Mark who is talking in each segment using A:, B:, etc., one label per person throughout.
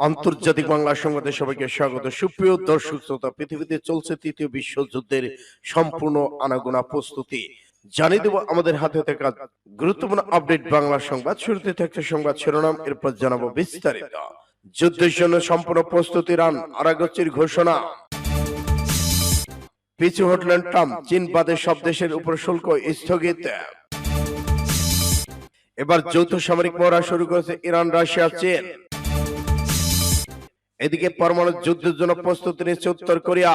A: আন্তর্জাতিক বাংলা সংবাদে সবাইকে স্বাগত। সুপ্রিয় দর্শক শ্রোতা, পৃথিবীতে চলছে তৃতীয় বিশ্বযুদ্ধের সম্পূর্ণ আনাগোনা প্রস্তুতি। জানিয়ে দেব আমাদের হাতে থাকা গুরুত্বপূর্ণ আপডেট বাংলা সংবাদ। শুরুতে থাকছে সংবাদ শিরোনাম, এরপর জানাব বিস্তারিত। যুদ্ধের জন্য সম্পূর্ণ প্রস্তুতি রান আরাগচ্ছির ঘোষণা। পিছু হটলেন ট্রাম্প, চীন বাদে সব দেশের উপর শুল্ক স্থগিত। এবার যৌথ সামরিক মহড়া শুরু করেছে ইরান, রাশিয়া, চীন। এদিকে পরমাণু যুদ্ধের জন্য প্রস্তুতি নিচ্ছে উত্তর কোরিয়া।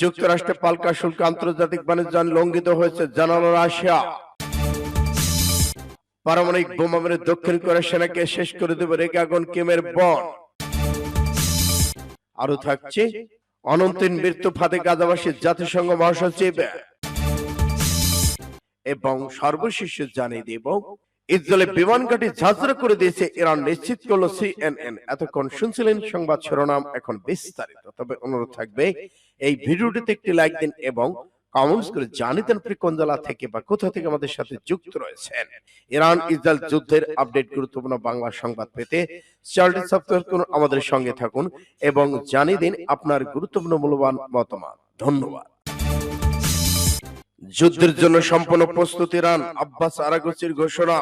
A: যুক্তরাষ্ট্রে পাল্টা শুল্ক আন্তর্জাতিক বাণিজ্য লঙ্ঘিত হয়েছে, জানালো রাশিয়া। পারমাণবিক বোমা মেরে দক্ষিণ কোরিয়া সেনাকে শেষ করে দেবে রেগে আগুন কিমের বন। আরও থাকছে অনন্তিন মৃত্যু ফাতে গাজাবাসী জাতিসংঘ মহাসচিব। এবং সর্বশেষ জানিয়ে দেব ইসরায়েলের বিমান ঘাঁটি ঝাঁঝরা করে দিয়েছে ইরান। নিশ্চিত করল সিএনএন এতক্ষণ শুনছিলেন সংবাদ শিরোনাম এখন বিস্তারিত। তবে অনুরোধ থাকবে এই ভিডিওটিতে একটি লাইক দিন এবং কমেন্টস করে জানিয়ে দেন আপনি কোন জেলা থেকে বা কোথা থেকে আমাদের সাথে যুক্ত রয়েছেন। ইরান ইসরায়েল যুদ্ধের আপডেট গুরুত্বপূর্ণ বাংলা সংবাদ পেতে চ্যানেলটি সাবস্ক্রাইব করুন আমাদের সঙ্গে থাকুন এবং জানিয়ে দিন আপনার গুরুত্বপূর্ণ মূল্যবান মতামত। ধন্যবাদ। যুদ্ধের জন্য সম্পূর্ণ প্রস্তুতি ইরান আব্বাস আরাগচির ঘোষণা।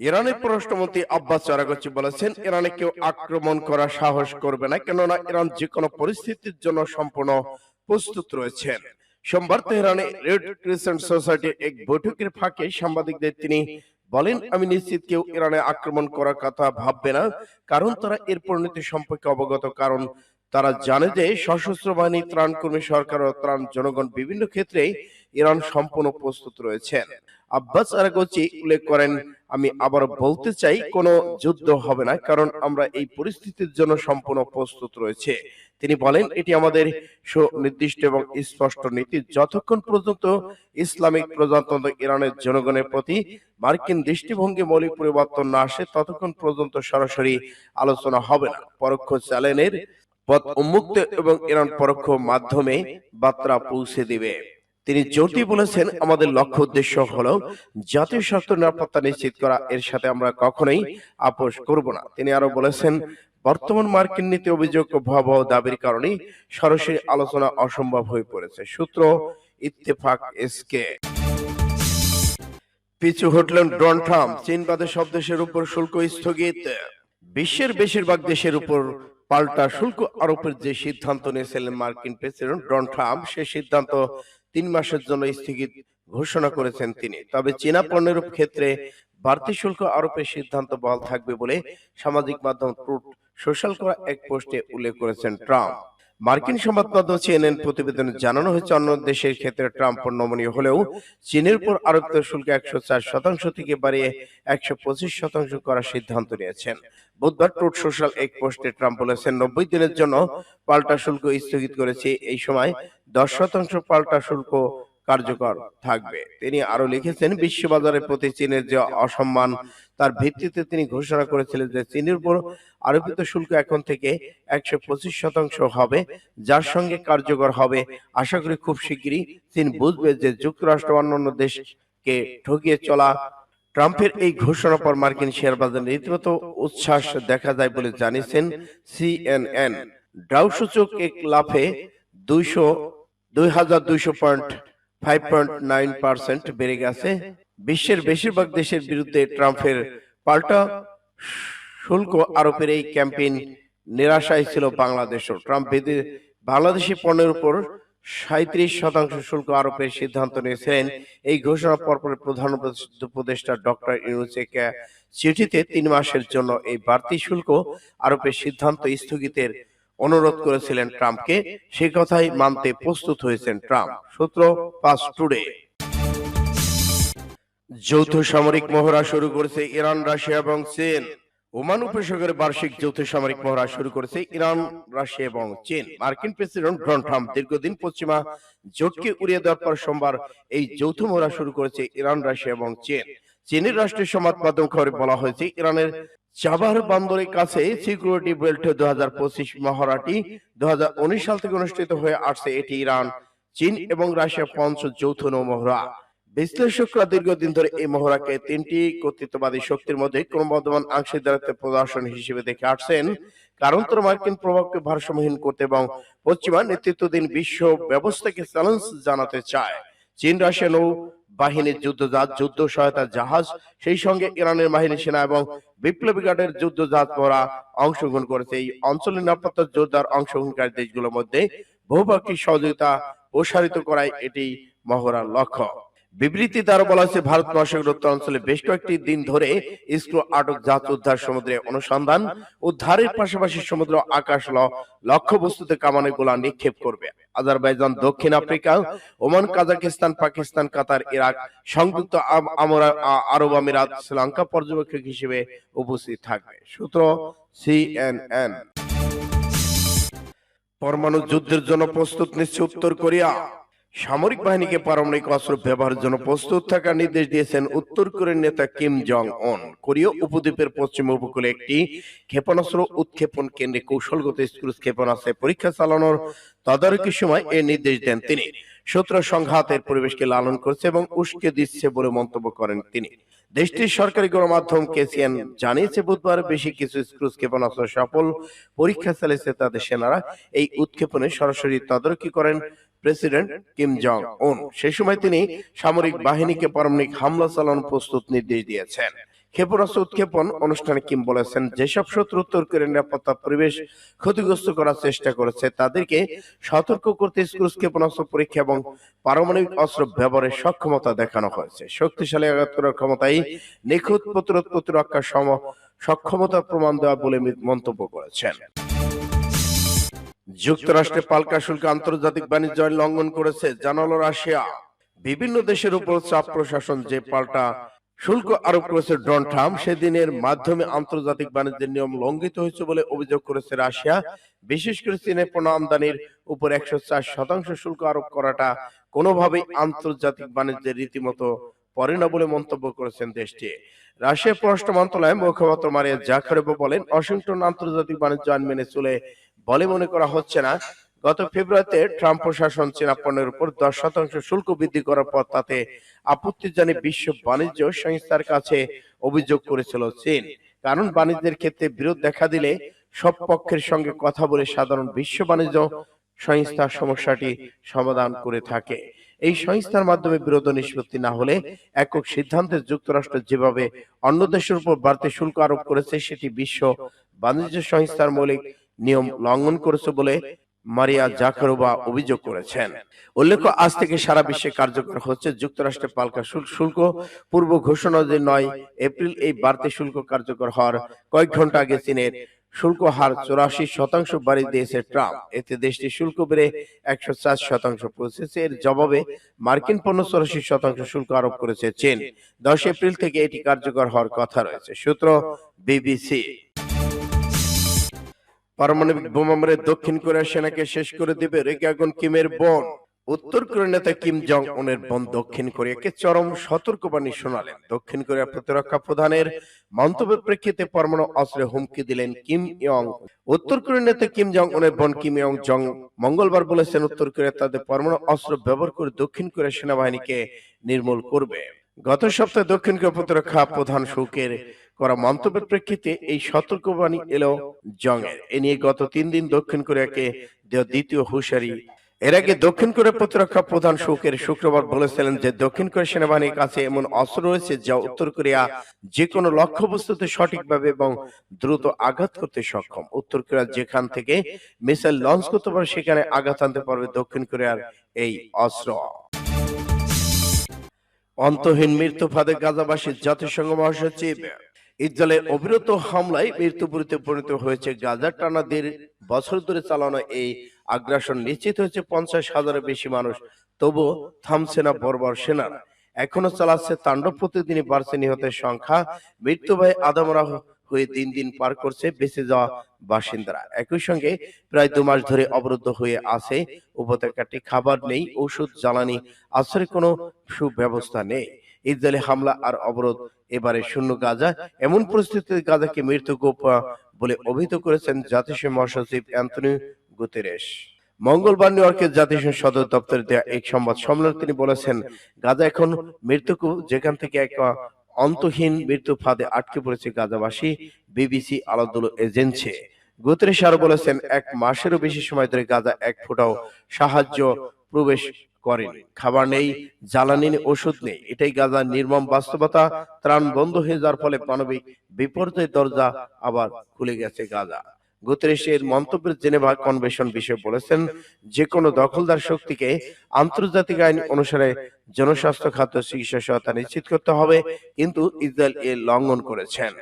A: ইরানের পররাষ্ট্রমন্ত্রী আব্বাস আরাগচি বলেছেন ইরানে কেউ আক্রমণ করার সাহস করবে না কেননা ইরান যে কোনো পরিস্থিতির জন্য সম্পূর্ণ প্রস্তুত রয়েছেন। সোমবার তেহরানে রেড ক্রিসেন্ট সোসাইটির এক বৈঠকের ফাঁকে সাংবাদিকদের তিনি বলেন আমি নিশ্চিত কেউ ইরানে আক্রমণ করার কথা ভাববে না কারণ তারা এর পরিণতি সম্পর্কে অবগত কারণ তারা জানে যে সশস্ত্র বাহিনী ত্রাণ কর্মী সরকার ও ত্রাণ জনগণ বিভিন্ন ক্ষেত্রে ইরান সম্পূর্ণ প্রস্তুত রয়েছেন। আব্বাস আরাগচি উল্লেখ করেন, আমি আবার বলতে চাই, কোনো যুদ্ধ হবে না, কারণ আমরা এই পরিস্থিতির জন্য সম্পূর্ণ প্রস্তুত রয়েছে। তিনি বলেন, এটি আমাদের সুনির্দিষ্ট এবং স্পষ্ট নীতি। যতক্ষণ পর্যন্ত ইসলামিক প্রজাতন্ত্র ইরানের জনগণের প্রতি মার্কিন দৃষ্টিভঙ্গি মৌলিক পরিবর্তন না আসে, ততক্ষণ পর্যন্ত সরাসরি আলোচনা হবে না। পরোক্ষ চ্যালেঞ্জের পথ উন্মুক্ত এবং ইরান পরোক্ষ মাধ্যমে বার্তা পৌঁছে দিবে। তিনি জোরটি বলেছেন আমাদের লক্ষ্য উদ্দেশ্য হলো জাতীয় স্বার্থ নিরাপত্তা নিশ্চিত করা। এর সাথে আমরা কখনোই আপোষ করব না। তিনি আরও বলেছেন বর্তমান মার্কিন নীতি অভিযোগ ভয়াবহ দাবির কারণে সরাসরি আলোচনা অসম্ভব হয়ে পড়েছে। সূত্র ইত্তেফাক এসকে পিছু হটলেন ডোনাল্ড ট্রাম্প। চীন বাদে সব দেশের উপর শুল্ক স্থগিত। বিশ্বের বেশিরভাগ দেশের উপর পাল্টা শুল্ক আরোপের যে সিদ্ধান্ত নিয়েছিলেন মার্কিন প্রেসিডেন্ট ডোনাল্ড ট্রাম্প সে সিদ্ধান্ত তিন মাসের জন্য স্থগিত ঘোষণা করেছেন তিনি। তবে চীনা পণ্যের ক্ষেত্রে বাড়তি শুল্ক আরোপের সিদ্ধান্ত বহাল থাকবে বলে সামাজিক মাধ্যম ট্রুথ সোশ্যাল করা এক পোস্টে উল্লেখ করেছেন ট্রাম্প। মার্কিন সংবাদমাধ্যম সিএনএন প্রতিবেদনে জানানো হয়েছে অন্য দেশের ক্ষেত্রে ট্রাম্প নমনীয় হলেও চীনের উপর আরোপিত শুল্ক একশো চার শতাংশ থেকে বাড়িয়ে একশো পঁচিশ শতাংশ করার সিদ্ধান্ত নিয়েছেন। বুধবার টুট সোশ্যাল এক পোস্টে ট্রাম্প বলেছেন নব্বই দিনের জন্য পাল্টা শুল্ক স্থগিত করেছে এই সময় দশ শতাংশ পাল্টা শুল্ক কার্যকর থাকবে। তিনি আরও লিখেছেন, বিশ্ববাজারের প্রতি চীনের যে অসম্মান, তার ভিত্তিতে তিনি ঘোষণা করেছিলেন যে চীনের উপর আরোপিত শুল্ক এখন থেকে একশো পঁচিশ শতাংশ হবে, যার সঙ্গে কার্যকর হবে। আশা করি খুব শিগগিরই চীন বুঝবে যে যুক্তরাষ্ট্র অন্যান্য দেশকে ঠকিয়ে চলা ট্রাম্পের এই ঘোষণার পর মার্কিন শেয়ার বাজারে রীতিমতো উচ্ছ্বাস দেখা যায় বলে জানিয়েছেন সিএনএন। ডাউ সূচক এক লাফে দুইশো, দুই হাজার দুইশো point five point nine percent বেড়ে গেছে। বিশ্বের বেশিরভাগ দেশের বিরুদ্ধে ট্রাম্পের পাল্টা শুল্ক আরোপের এই ক্যাম্পেইন নিরাশায় ছিল বাংলাদেশও ট্রাম্প বাংলাদেশি পণ্যের উপর সাঁত্রিশ শতাংশ শুল্ক আরোপের সিদ্ধান্ত নিয়েছিলেন। এই ঘোষণা পরপর প্রধান উপদেষ্টা ডক্টর ইউনুসেকে চিঠিতে তিন মাসের জন্য এই বাড়তি শুল্ক আরোপের সিদ্ধান্ত স্থগিতের অনুরোধ করেছিলেন ট্রাম্পকে সে কথাই মানতে প্রস্তুত হয়েছেন ট্রাম্প। সূত্র পাস টুডে। যৌথ সামরিক মহড়া শুরু করেছে ইরান, রাশিয়া এবং চীন। ওমান উপসাগরে বার্ষিক যৌথ সামরিক মহড়া শুরু করেছে ইরান, রাশিয়া এবং চীন। মার্কিন প্রেসিডেন্ট ডোনাল্ড ট্রাম্প দীর্ঘদিন পশ্চিমা জোটকে উড়িয়ে দেওয়ার পর সোমবার এই যৌথ মহড়া শুরু করেছে ইরান, রাশিয়া এবং চীন। চীনের রাষ্ট্রীয় সংবাদ মাধ্যম খবরে বলা হয়েছে ইরানের চাবার বন্দরের কাছে সিকিউরিটি বেল্ট দু হাজার পঁচিশ মহড়াটি দু সাল থেকে অনুষ্ঠিত হয়ে আসছে এটি ইরান চীন এবং রাশিয়া পঞ্চ যৌথ নৌ মহড়া বিশ্লেষকরা দীর্ঘদিন ধরে এই মহড়াকে তিনটি কর্তৃত্ববাদী শক্তির মধ্যে ক্রমবর্ধমান আংশিকদারিত্ব প্রদর্শন হিসেবে দেখে আসছেন। কারণ তারা মার্কিন প্রভাবকে ভারসাম্যহীন করতে এবং পশ্চিমা নেতৃত্বাধীন বিশ্ব ব্যবস্থাকে চ্যালেঞ্জ জানাতে চায়। চীন রাশিয়া নৌ বাহিনীর যুদ্ধজাত যুদ্ধ সহায়তা জাহাজ, সেই সঙ্গে ইরানের বাহিনী সেনা এবং বিপ্লবী গার্ডের যুদ্ধজাত পরা অংশগ্রহণ করেছে। এই অঞ্চলের নিরাপত্তা জোরদার অংশগ্রহণকারী দেশগুলোর মধ্যে বহুপাক্ষিক সহযোগিতা প্রসারিত করায় এটি মহড়ার লক্ষ্য। বিবৃতি দ্বারা বলা হয়েছে, ভারত মহাসাগর উত্তর অঞ্চলে বেশ কয়েকটি দিন ধরে ইসরো আটক জাহাজ উদ্ধার সমুদ্রে অনুসন্ধান উদ্ধারের পাশাপাশি সমুদ্র আকাশ লক্ষ্য বস্তুতে কামানে গোলা নিক্ষেপ করবে। আজারবাইজান, দক্ষিণ Africa, Oman, Kazakhstan, Pakistan, Qatar, Iraq, সংযুক্ত আরব আমিরাত, শ্রীলঙ্কা পর্যবেক্ষক হিসেবে উপস্থিত থাকবে। সূত্র সিএনএন। পরমাণু যুদ্ধের জন্য প্রস্তুত নিচ্ছে উত্তর কোরিয়া। সামরিক বাহিনীকে পারমাণবিক অস্ত্র ব্যবহারের জন্য প্রস্তুত থাকার নির্দেশ দিয়েছেন উত্তর কোরিয়ার নেতা কিম জং উন কোরীয় উপদ্বীপের পশ্চিম উপকূলে একটি ক্ষেপণাস্ত্র উৎক্ষেপণ কেন্দ্রে কৌশলগত স্ক্রুজ ক্ষেপণাস্ত্রে পরীক্ষা চালানোর তদারকির সময় এ নির্দেশ দেন তিনি। শত্রু সংঘাতের পরিবেশকে লালন করছে এবং উস্কে দিচ্ছে বলে মন্তব্য করেন তিনি। দেশটির সরকারি গণমাধ্যম কেসিএন জানিয়েছে, বুধবার বেশি কিছু স্ক্রুজ ক্ষেপণাস্ত্র সফল পরীক্ষা চালিয়েছে তাদের সেনারা। এই উৎক্ষেপণে সরাসরি তদারকি করেন প্রেসিডেন্ট কিম জং উন সেই সময় তিনি সামরিক বাহিনীকে পারমাণবিক হামলা চালানোর প্রস্তুত নির্দেশ দিয়েছেন। ক্ষেপণাস্ত্র উৎক্ষেপণ অনুষ্ঠানে কিম বলেছেন, যেসব শত্রু উত্তর কোরিয়ার নিরাপত্তা পরিবেশ ক্ষতিগ্রস্ত করার চেষ্টা করেছে, তাদেরকে সতর্ক করতে স্ক্রুজ ক্ষেপণাস্ত্র পরীক্ষা এবং পারমাণবিক অস্ত্র ব্যবহারের সক্ষমতা দেখানো হয়েছে। শক্তিশালী আঘাত করার ক্ষমতাই নিখুঁত প্রতিরোধ প্রতিরক্ষার সম, সক্ষমতা প্রমাণ দেওয়া বলে মন্তব্য করেছেন। যুক্তরাষ্ট্রে পাল্টা শুল্ক আন্তর্জাতিক বাণিজ্য আইন লঙ্ঘন করেছে জানালো রাশিয়া। বিভিন্ন দেশের উপর চাপ প্রশাসন যে পাল্টা শুল্ক আরোপ করেছে ডোনাল্ড ট্রাম্প সেদিনের মাধ্যমে আন্তর্জাতিক বাণিজ্যের নিয়ম লঙ্ঘিত হয়েছে বলে অভিযোগ করেছে রাশিয়া। বিশেষ করে চীনের পণ্য আমদানির উপর একশো চার শতাংশ শুল্ক আরোপ করাটা কোনোভাবেই আন্তর্জাতিক বাণিজ্যের রীতিমতো পড়ে না বলে মন্তব্য করেছেন দেশটি। রাশিয়ার পররাষ্ট্র মন্ত্রণালয়ের মুখপাত্র মারিয়া জাখারেভ বলেন ওয়াশিংটন আন্তর্জাতিক বাণিজ্য আইন মেনে চলে বলে মনে করা হচ্ছে না, গত ফেব্রুয়ারিতে ট্রাম্প প্রশাসন চীনা পণ্যের উপর দশ শতাংশ শুল্ক বৃদ্ধি করার পর তাতে আপত্তি জানিয়ে বিশ্ব বাণিজ্য সংস্থার কাছে অভিযোগ করেছিল চীন। কারণ বাণিজ্যের ক্ষেত্রে বিরোধ দেখা দিলে সব পক্ষের সঙ্গে কথা বলে সাধারণ বিশ্ব বাণিজ্য সংস্থা সমস্যাটি সমাধান করে থাকে। এই সংস্থার মাধ্যমে বিরোধ নিষ্পত্তি না হলে একক সিদ্ধান্তে যুক্তরাষ্ট্র যেভাবে অন্য দেশের উপর বাড়তি শুল্ক আরোপ করেছে, সেটি বিশ্ব বাণিজ্য সংস্থার মৌলিক নিয়ম লঙ্ঘন করেছে বলে মারিয়া জাকারোবা অভিযোগ করেছেন। উল্লেখ্য আজ থেকে সারা বিশ্বে কার্যকর হচ্ছে যুক্তরাষ্ট্রের পাল্টা শুল্ক। শুল্ক। পূর্ব ঘোষণা যে নয় এপ্রিল এই বাড়তি শুল্ক কার্যকর হওয়ার কয়েক ঘণ্টা আগে চীনের শুল্ক হার চৌরাশি শতাংশ বাড়িয়ে দিয়েছে ট্রাম্প। এতে দেশটি শুল্ক বেড়ে একশো চার শতাংশ পৌঁছেছে। এর জবাবে মার্কিন পণ্য চৌরাশি শতাংশ শুল্ক আরোপ করেছে চীন। দশ এপ্রিল থেকে এটি কার্যকর হওয়ার কথা রয়েছে সূত্র বিবিসি। পারমাণবিক বোমা মেরে দক্ষিণ কোরিয়ার সেনাকে শেষ করে দিবে। রেগে আগুন কিমের বোন। উত্তর কোরিয়ার নেতা কিম জং উনের বোন দক্ষিণ কোরিয়াকে চরম সতর্কবাণী শোনালেন। দক্ষিণ কোরিয়ার প্রতিরক্ষা প্রধানের মন্তব্যের প্রেক্ষিতে পরমাণু অস্ত্রে হুমকি দিলেন কিম ইয়ং। উত্তর কোরিয়ার নেতা কিম জং উনের বোন কিম ইয়ং জং মঙ্গলবার বলেছেন, উত্তর কোরিয়া তাদের পরমাণু অস্ত্র ব্যবহার করে দক্ষিণ কোরিয়ার সেনাবাহিনীকে নির্মূল করবে। গত সপ্তাহে দক্ষিণ কোরিয়া প্রতিরক্ষা প্রধান শৌকের করা মন্তব্যের প্রেক্ষিতে এই সতর্কবাণী এলো জং এর এ নিয়ে গত তিন দিন দক্ষিণ কোরিয়াকে দ্বিতীয় হুঁশিয়ারি। এর আগে দক্ষিণ কোরিয়া প্রতিরক্ষা প্রধান শৌকের শুক্রবার বলেছিলেন যে দক্ষিণ কোরিয়া সেনাবাহিনীর কাছে এমন অস্ত্র রয়েছে যা উত্তর কোরিয়া যে কোনো লক্ষ্যবস্তুতে সঠিকভাবে এবং দ্রুত আঘাত করতে সক্ষম। উত্তর কোরিয়া যেখান থেকে মিসাইল লঞ্চ করতে পারে, সেখানে আঘাত আনতে পারবে দক্ষিণ কোরিয়ার এই অস্ত্র। অন্তহীন মৃত্যু ফাঁদে গাজাবাসী জাতিসংঘ মহাসচিব ইসরায়েলের অবিরত হামলায় মৃত্যুপুরীতে পরিণত হয়েছে গাজার টানা দেড় বছর ধরে চালানো এই আগ্রাসন। নিশ্চিত হয়েছে পঞ্চাশ হাজারের বেশি মানুষ। তবু থামছে না বর্বর সেনারা এখনও চালাচ্ছে তাণ্ডব প্রতিদিনই বাড়ছে নিহতের সংখ্যা। মৃত্যু ভয়ে আদামরা হয়ে দিন দিন পার করছে বেঁচে যাওয়া বাসিন্দারা। একই সঙ্গে প্রায় দু মাস ধরে অবরুদ্ধ হয়ে আছে উপত্যকাটি খাবার নেই ওষুধ জ্বালানি আশ্রয়ের কোনো সুব্যবস্থা নেই। ইসরায়েলি হামলা আর অবরোধ এবারে শূন্য গাজা, এমন পরিস্থিতিতে গাজাকে মৃত্যু গোপ বলে অভিহিত করেছেন জাতিসংঘ মহাসচিব অ্যান্টনি গুতেরেস মঙ্গলবার নিউ ইয়র্কের জাতিসংঘ সদর দপ্তরে দেওয়া এক সংবাদ সম্মেলনে তিনি বলেছেন, গাজা এখন মৃত্যুকু যেখান থেকে এক অন্তহীন মৃত্যু ফাঁদে আটকে পড়েছে গাজাবাসী, বিবিসি আলাদুল এজেন্সি। গুতরেশ আরও বলেছেন, এক মাসেরও বেশি সময় ধরে গাজা এক ফোঁটাও সাহায্য, প্রবেশ করেনি। খাবার নেই জ্বালানি নেই ওষুধ নেই। এটাই গাজার নির্মম বাস্তবতা। ত্রাণ বন্ধ হয়ে যাওয়ার ফলে মানবিক বিপর্যয় দরজা আবার খুলে গেছে গাজা। গুতরেশের মন্তব্যের জেনেভা কনভেনশন বিষয়ে বলেছেন যে কোনো দখলদার শক্তিকে আন্তর্জাতিক আইন অনুসারে জনস্বাস্থ্য খাদ্য চিকিৎসা সহায়তা নিশ্চিত করতে হবে কিন্তু ইসরায়েল এ লঙ্ঘন করেছেন।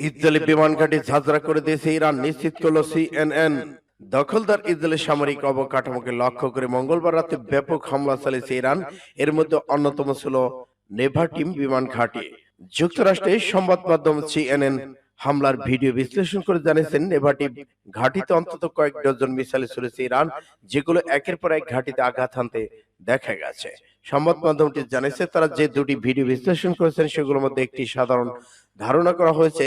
A: ইসরায়েলি বিমান ঘাঁটি ঝাঁঝরা করে দিয়েছে ইরান নিশ্চিত করল সিএনএন। দখলদার ইসরায়েলের সামরিক অবকাঠামোকে লক্ষ্য করে মঙ্গলবার রাতে ব্যাপক হামলা চালিয়েছে ইরান। এর মধ্যে অন্যতম ছিল নেভাটিম বিমান ঘাঁটি। যুক্তরাষ্ট্রের সংবাদ মাধ্যম সিএনএন হামলার ভিডিও বিশ্লেষণ করে জানিয়েছেন নেভাটিভ ঘাঁটিতে অন্তত কয়েক ডজন মিসাইল ছুড়েছে ইরান, যেগুলো একের পর এক ঘাঁটিতে আঘাত হানতে দেখা গেছে। সংবাদ মাধ্যমটি জানিয়েছে, তারা যে দুটি ভিডিও বিশ্লেষণ করেছেন, সেগুলোর মধ্যে একটি সাধারণ ধারণা করা হয়েছে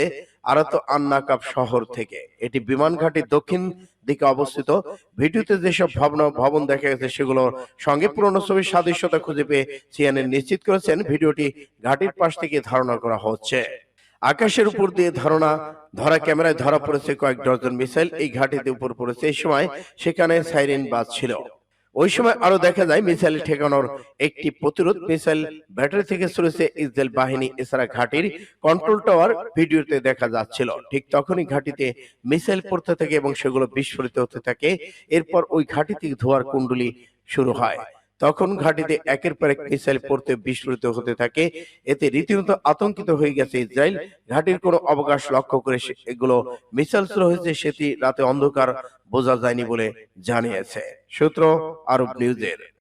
A: আরাত আন্নাকাপ শহর থেকে। এটি বিমান ঘাটির দক্ষিণ দিকে অবস্থিত। ভিডিওতে যেসব ভবন ভবন দেখা গেছে সেগুলোর সঙ্গে পুরনো ছবির সাদৃশ্যতা খুঁজে পেয়ে সিএনএন নিশ্চিত করেছেন ভিডিওটি ঘাটির পাশ থেকে ধারণা করা হচ্ছে। আকাশের উপর দিয়ে ধারণা ধরা ক্যামেরায় ধরা পড়েছে কয়েক ডজন মিসাইল। এই ঘাটিতে উপর পড়েছে এই সময় সেখানে সাইরেন বাজছিল ওই সময় আরও দেখা যায় মিসাইল ঠেকানোর একটি প্রতিরোধ মিসাইল ব্যাটারি থেকে ছুড়েছে ইসরায়েল বাহিনী এছাড়া ঘাটির কন্ট্রোল টাওয়ার ভিডিওতে দেখা যাচ্ছিল। ঠিক তখনই ঘাটিতে মিসাইল পড়তে থাকে এবং সেগুলো বিস্ফোরিত হতে থাকে। এরপর ওই ঘাটি থেকে ধোয়ার কুণ্ডলি শুরু হয়। তখন ঘাটিতে একের পর এক মিসাইল পড়তে বিস্ফোরিত হতে থাকে। এতে রীতিমতো আতঙ্কিত হয়ে গেছে ইসরায়েল ঘাটির কোনো অবকাশ লক্ষ্য করে এগুলো মিসাইল শুরু হয়েছে সেটি রাতে অন্ধকার বোঝা যায়নি বলে জানিয়েছে। সূত্র আরব নিউজের।